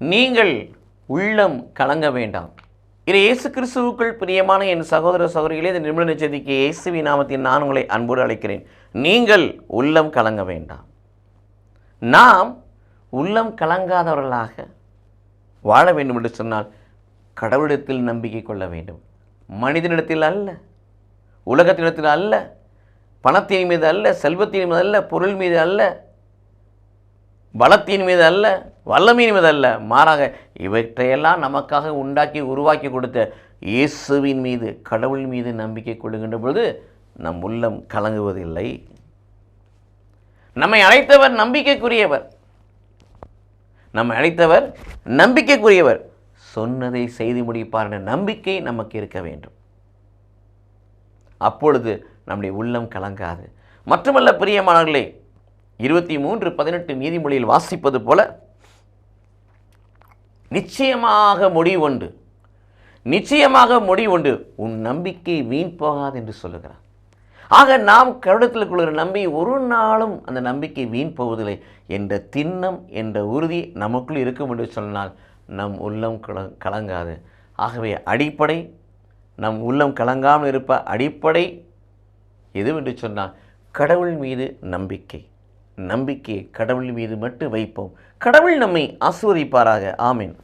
நீங்கள் உள்ளம் கலங்க வேண்டாம். இது இயேசு கிறிஸ்துவுக்குள் பிரியமான என் சகோதர சகோதரிகளே இந்த நிமிட நெச்சதிக்கு இயேசுவி நாமத்தில் நான் உங்களை அன்போடு அழைக்கிறேன். நீங்கள் உள்ளம் கலங்க வேண்டாம். நாம் உள்ளம் கலங்காதவர்களாக வாழ வேண்டும் என்று சொன்னால் கடவுளிடத்தில் நம்பிக்கை கொள்ள வேண்டும். மனிதனிடத்தில் அல்ல உலகத்தினிடத்தில் அல்ல பணத்தின் மீது அல்ல செல்வத்தின் மீது அல்ல பொருள் மீது அல்ல பலத்தின் மீது அல்ல வல்லமையின் மீது அல்ல. மாறாக இவற்றையெல்லாம் நமக்காக உண்டாக்கி உருவாக்கி கொடுத்த இயேசுவின் மீது கடவுள் மீது நம்பிக்கை கொள்ளுகின்ற பொழுது நம் உள்ளம் கலங்குவதில்லை. நம்மை அழைத்தவர் நம்பிக்கைக்குரியவர். நம்மை அழைத்தவர் நம்பிக்கைக்குரியவர். சொன்னதை செய்து முடிப்பார் என்ற நம்பிக்கை நமக்கு இருக்க வேண்டும். அப்பொழுது நம்முடைய உள்ளம் கலங்காது. மட்டுமல்ல பிரியமானவர்களே இருபத்தி மூன்று பதினெட்டு நீதிமொழியில் வாசிப்பது போல நிச்சயமாக முடிவுண்டு நிச்சயமாக முடிவுண்டு உன் நம்பிக்கை வீண் போகாது என்று சொல்லுகிறார். ஆக நாம் கருடத்தில் கொள்கிற நம்பி ஒரு நாளும் அந்த நம்பிக்கை வீண் போவதில்லை என்ற திண்ணம் என்ற உறுதி நமக்குள் இருக்கும் என்று சொன்னால் நம் உள்ளம் கலங்காது. ஆகவே அடிப்படை நம் உள்ளம் கலங்காமல் இருப்ப அடிப்படை எதுவென்று சொன்னால் கடவுள் மீது நம்பிக்கை. நம்பிக்கையை கடவுள் மீது மட்டும் வைப்போம். கடவுள் நம்மை ஆசீர்வதிப்பாராக. ஆமீன்.